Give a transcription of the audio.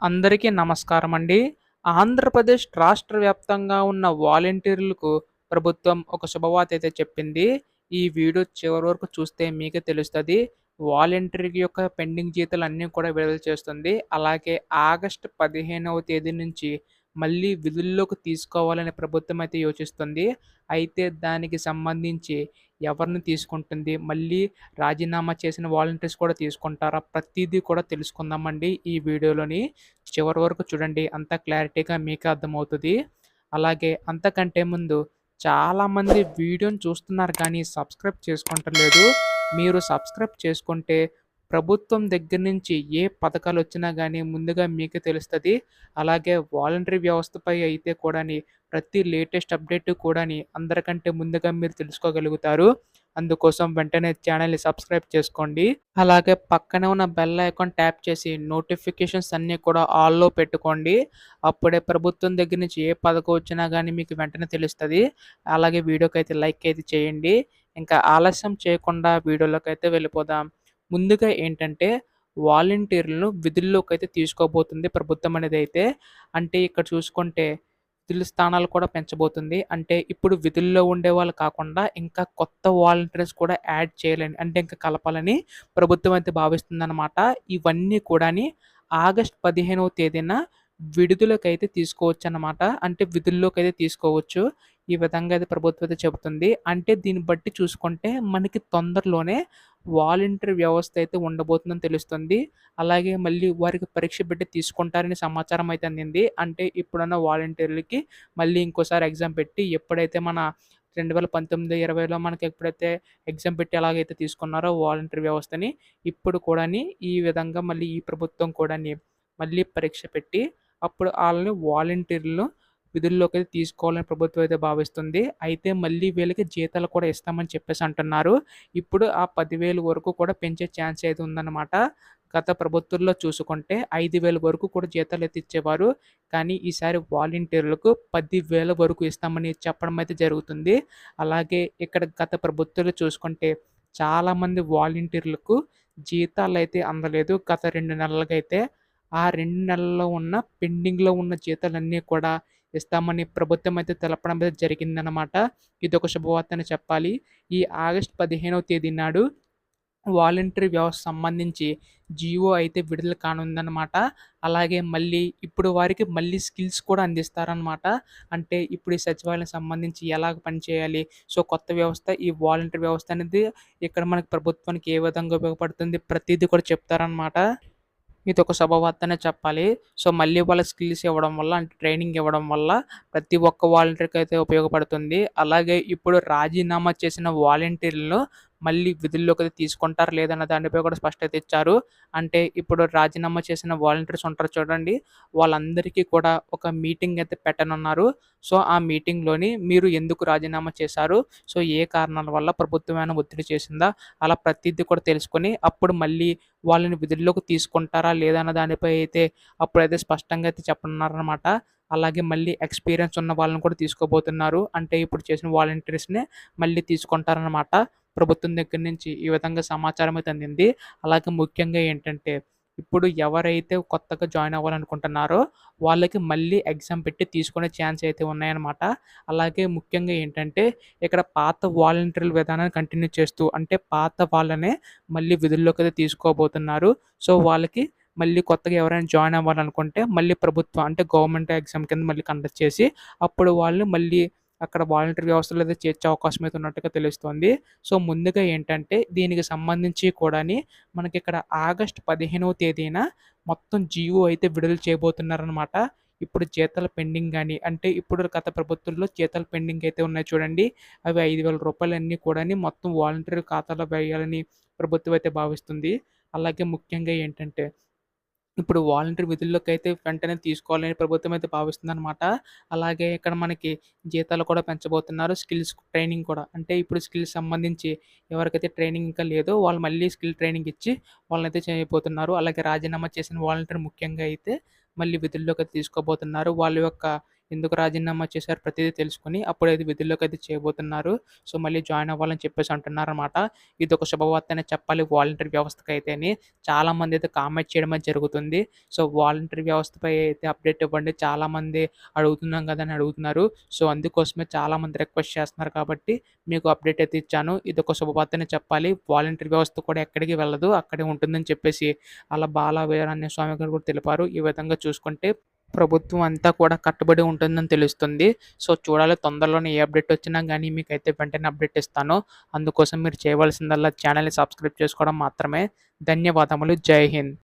అందరికీ నమస్కారం అండి ఆంధ్రప్రదేశ్ రాష్ట్ర వ్యాప్తంగా ఉన్న వాలంటీర్లకు ప్రభుత్వం ఒక శుభవార్త అయితే చెప్పింది. ఈ వీడియో చివరి వరకు చూస్తే మీకు తెలుస్తుంది. వాలంటీర్ యొక్క పెండింగ్ జీతాలు అన్నీ కూడా విడుదల చేస్తుంది. అలాగే ఆగస్టు పదిహేనవ తేదీ నుంచి మళ్ళీ విధుల్లోకి తీసుకోవాలని ప్రభుత్వం అయితే యోచిస్తుంది. అయితే దానికి సంబంధించి ఎవరిని తీసుకుంటుంది? మళ్ళీ రాజీనామా చేసిన వాలంటీర్స్ కూడా తీసుకుంటారా? ప్రతిదీ కూడా తెలుసుకుందామండి ఈ వీడియోలోని. చివరి వరకు చూడండి అంత క్లారిటీగా మీకు అర్థమవుతుంది. అలాగే అంతకంటే ముందు చాలామంది వీడియోని చూస్తున్నారు కానీ సబ్స్క్రైబ్ చేసుకుంటలేదు మీరు సబ్స్క్రైబ్ చేసుకుంటే ప్రభుత్వం దగ్గర నుంచి ఏ పథకాలు వచ్చినా కానీ ముందుగా మీకు తెలుస్తుంది. అలాగే వాలంటరీ వ్యవస్థపై అయితే కూడాని ప్రతి లేటెస్ట్ అప్డేట్ కూడాని అందరికంటే ముందుగా మీరు తెలుసుకోగలుగుతారు. అందుకోసం వెంటనే ఛానల్ని సబ్స్క్రైబ్ చేసుకోండి. అలాగే పక్కనే ఉన్న బెల్ ఐకాన్ ట్యాప్ చేసి నోటిఫికేషన్స్ అన్నీ కూడా ఆల్లో పెట్టుకోండి. అప్పుడే ప్రభుత్వం దగ్గర నుంచి ఏ పథకం వచ్చినా కానీ మీకు వెంటనే తెలుస్తుంది. అలాగే వీడియోకి అయితే లైక్ అయితే చేయండి. ఇంకా ఆలస్యం చేయకుండా వీడియోలోకి అయితే వెళ్ళిపోదాం. ముందుగా ఏంటంటే వాలంటీర్లను విధుల్లోకి అయితే తీసుకోబోతుంది ప్రభుత్వం అనేది అయితే అంటే ఇక్కడ చూసుకుంటే విధుల స్థానాలు కూడా పెంచబోతుంది. అంటే ఇప్పుడు విధుల్లో ఉండే వాళ్ళు కాకుండా ఇంకా కొత్త వాలంటీర్స్ కూడా యాడ్ చేయాలని అంటే ఇంకా కలపాలని ప్రభుత్వం అయితే భావిస్తుందన్నమాట. ఇవన్నీ కూడాని ఆగస్ట్ పదిహేనవ తేదీన విడుదలకైతే తీసుకోవచ్చు అనమాట అంటే విధుల్లోకి అయితే తీసుకోవచ్చు. ఈ విధంగా అయితే ప్రభుత్వం అయితే చెబుతుంది. అంటే దీన్ని బట్టి చూసుకుంటే మనకి తొందరలోనే వాలంటీర్ వ్యవస్థ అయితే ఉండబోతుందని తెలుస్తుంది. అలాగే మళ్ళీ వారికి పరీక్ష పెట్టి తీసుకుంటారని సమాచారం అయితే అందింది. అంటే ఇప్పుడున్న వాలంటీర్లకి మళ్ళీ ఇంకోసారి ఎగ్జామ్ పెట్టి ఎప్పుడైతే మన రెండు వేల పంతొమ్మిది ఇరవైలో మనకి ఎప్పుడైతే ఎగ్జామ్ పెట్టి ఎలాగైతే తీసుకున్నారో వాలంటీర్ వ్యవస్థని ఇప్పుడు కూడాని ఈ విధంగా మళ్ళీ ఈ ప్రభుత్వం కూడాని మళ్ళీ పరీక్ష పెట్టి అప్పుడు వాళ్ళని వాలంటీర్లు విధుల్లోకి అయితే తీసుకోవాలని ప్రభుత్వం అయితే భావిస్తుంది. అయితే మళ్ళీ వీళ్ళకి జీతాలు కూడా ఇస్తామని చెప్పేసి అంటున్నారు. ఇప్పుడు ఆ పదివేలు వరకు కూడా పెంచే ఛాన్స్ అయితే ఉందన్నమాట. గత ప్రభుత్వంలో చూసుకుంటే ఐదు వేల వరకు కూడా జీతాలు అయితే ఇచ్చేవారు. కానీ ఈసారి వాలంటీర్లకు పదివేల వరకు ఇస్తామని చెప్పడం అయితే జరుగుతుంది. అలాగే ఇక్కడ గత ప్రభుత్వంలో చూసుకుంటే చాలామంది వాలంటీర్లకు జీతాలు అయితే అందలేదు గత రెండు నెలలకైతే. ఆ రెండు నెలల్లో ఉన్న పెండింగ్లో ఉన్న జీతాలన్నీ కూడా ఇస్తామని ప్రభుత్వం అయితే తెలపడం అయితే జరిగిందనమాట ఇది ఒక శుభవార్త అని చెప్పాలి. ఈ ఆగస్ట్ పదిహేనవ తేదీ నాడు వాలంటరీ వ్యవస్థ సంబంధించి జియో అయితే విడుదల కానుందనమాట అలాగే మళ్ళీ ఇప్పుడు వారికి మళ్ళీ స్కిల్స్ కూడా అందిస్తారనమాట అంటే ఇప్పుడు ఈ సచివాలయం సంబంధించి ఎలాగ పనిచేయాలి? సో కొత్త వ్యవస్థ ఈ వాలంటరీ వ్యవస్థ అనేది ఇక్కడ మనకి ప్రభుత్వానికి ఏ విధంగా ఉపయోగపడుతుంది ప్రతిదీ కూడా చెప్తారనమాట మీతో ఒక శుభవార్తనే చెప్పాలి. సో మళ్ళీ వాళ్ళ స్కిల్స్ ఇవ్వడం వల్ల అంటే ట్రైనింగ్ ఇవ్వడం వల్ల ప్రతి ఒక్క వాలంటీర్కి అయితే ఉపయోగపడుతుంది. అలాగే ఇప్పుడు రాజీనామా చేసిన వాలంటీర్లను మళ్ళీ విధుల్లోకి తీసుకుంటారు లేదన్న దానిపై కూడా స్పష్టత ఇచ్చారు. అంటే ఇప్పుడు రాజీనామా చేసిన వాలంటీర్స్ ఉంటారు చూడండి వాళ్ళందరికీ కూడా ఒక మీటింగ్ అయితే పెట్టనున్నారు. సో ఆ మీటింగ్లోని మీరు ఎందుకు రాజీనామా చేశారు? సో ఏ కారణాల వల్ల ప్రభుత్వమైన ఒత్తిడి చేసిందా? అలా ప్రతిదీ కూడా తెలుసుకొని అప్పుడు మళ్ళీ వాళ్ళని విధుల్లోకి తీసుకుంటారా లేదన్న దానిపై అయితే అప్పుడైతే స్పష్టంగా అయితే చెప్పనున్నారనమాట అలాగే మళ్ళీ ఎక్స్పీరియన్స్ ఉన్న వాళ్ళని కూడా తీసుకోబోతున్నారు. అంటే ఇప్పుడు చేసిన వాలంటీర్స్నే మళ్ళీ తీసుకుంటారనమాట ప్రభుత్వం దగ్గర నుంచి ఈ విధంగా సమాచారం అయితే అందింది. అలాగే ముఖ్యంగా ఏంటంటే ఇప్పుడు ఎవరైతే కొత్తగా జాయిన్ అవ్వాలనుకుంటున్నారో వాళ్ళకి మళ్ళీ ఎగ్జామ్ పెట్టి తీసుకునే ఛాన్స్ అయితే ఉన్నాయన్నమాట. అలాగే ముఖ్యంగా ఏంటంటే ఇక్కడ పాత వాలంటీర్ల విధానాన్ని కంటిన్యూ చేస్తూ అంటే పాత వాళ్ళనే మళ్ళీ విధుల్లోకి అయితే తీసుకోబోతున్నారు. సో వాళ్ళకి మళ్ళీ కొత్తగా ఎవరైనా జాయిన్ అవ్వాలనుకుంటే మళ్ళీ ప్రభుత్వం అంటే గవర్నమెంట్ ఎగ్జామ్ కింద మళ్ళీ కండక్ట్ చేసి అప్పుడు వాళ్ళు మళ్ళీ అక్కడ వాలంటరీ వ్యవస్థలో అయితే చేర్చే అవకాశం అయితే ఉన్నట్టుగా తెలుస్తోంది. సో ముందుగా ఏంటంటే దీనికి సంబంధించి కూడాని మనకి ఇక్కడ ఆగస్ట్ పదిహేనవ తేదీన మొత్తం జియో అయితే విడుదల చేయబోతున్నారనమాట ఇప్పుడు జీతాల పెండింగ్ కానీ అంటే ఇప్పుడు గత ప్రభుత్వంలో జీతాల పెండింగ్ అయితే ఉన్నాయి చూడండి. అవి ఐదు వేల రూపాయలు అన్నీ కూడా మొత్తం వాలంటీర్ ఖాతాలో వేయాలని ప్రభుత్వం అయితే భావిస్తుంది. అలాగే ముఖ్యంగా ఏంటంటే ఇప్పుడు వాలంటీర్ విధుల్లోకి అయితే వెంటనే తీసుకోవాలని ప్రభుత్వం అయితే భావిస్తుందనమాట అలాగే ఇక్కడ మనకి జీతాలు కూడా పెంచబోతున్నారు. స్కిల్స్ ట్రైనింగ్ కూడా. అంటే ఇప్పుడు స్కిల్స్ సంబంధించి ఎవరికైతే ట్రైనింగ్ ఇంకా లేదో వాళ్ళు మళ్ళీ స్కిల్ ట్రైనింగ్ ఇచ్చి వాళ్ళనైతే చేయబోతున్నారు. అలాగే రాజీనామా చేసిన వాలంటీర్ ముఖ్యంగా అయితే మళ్ళీ విధుల్లోకి అయితే తీసుకోబోతున్నారు. వాళ్ళ యొక్క ఎందుకు రాజీనామా చేశారు ప్రతిదీ తెలుసుకొని అప్పుడైతే విధుల్లోకి అయితే చేయబోతున్నారు. సో మళ్ళీ జాయిన్ అవ్వాలని చెప్పేసి అంటున్నారన్నమాట. ఇది ఒక శుభవార్త అనే చెప్పాలి వాలంటీర్ వ్యవస్థకి అయితేని. చాలామంది అయితే కామెంట్ చేయడం అయితే జరుగుతుంది. సో వాలంటీర్ వ్యవస్థపై అయితే అప్డేట్ ఇవ్వండి. చాలామంది అడుగుతున్నాం కదా అని అడుగుతున్నారు. సో అందుకోసమే చాలామంది రిక్వెస్ట్ చేస్తున్నారు కాబట్టి మీకు అప్డేట్ అయితే ఇచ్చాను. ఇది ఒక శుభవార్తనే చెప్పాలి. వాలంటీర్ వ్యవస్థ కూడా ఎక్కడికి వెళ్ళదు. అక్కడే ఉంటుందని చెప్పేసి అలా బాల వీరాన్య స్వామి గారు కూడా తెలిపారు. ఈ విధంగా చూసుకుంటే ప్రభుత్వం అంతా కూడా కట్టుబడి ఉంటుందని తెలుస్తుంది. సో చూడాలి తొందరలోనే ఏ అప్డేట్ వచ్చినా కానీ మీకు అయితే వెంటనే అప్డేట్ ఇస్తాను. అందుకోసం మీరు చేయవలసిందల్లా ఛానల్ని సబ్స్క్రైబ్ చేసుకోవడం మాత్రమే. ధన్యవాదములు. జై హింద్.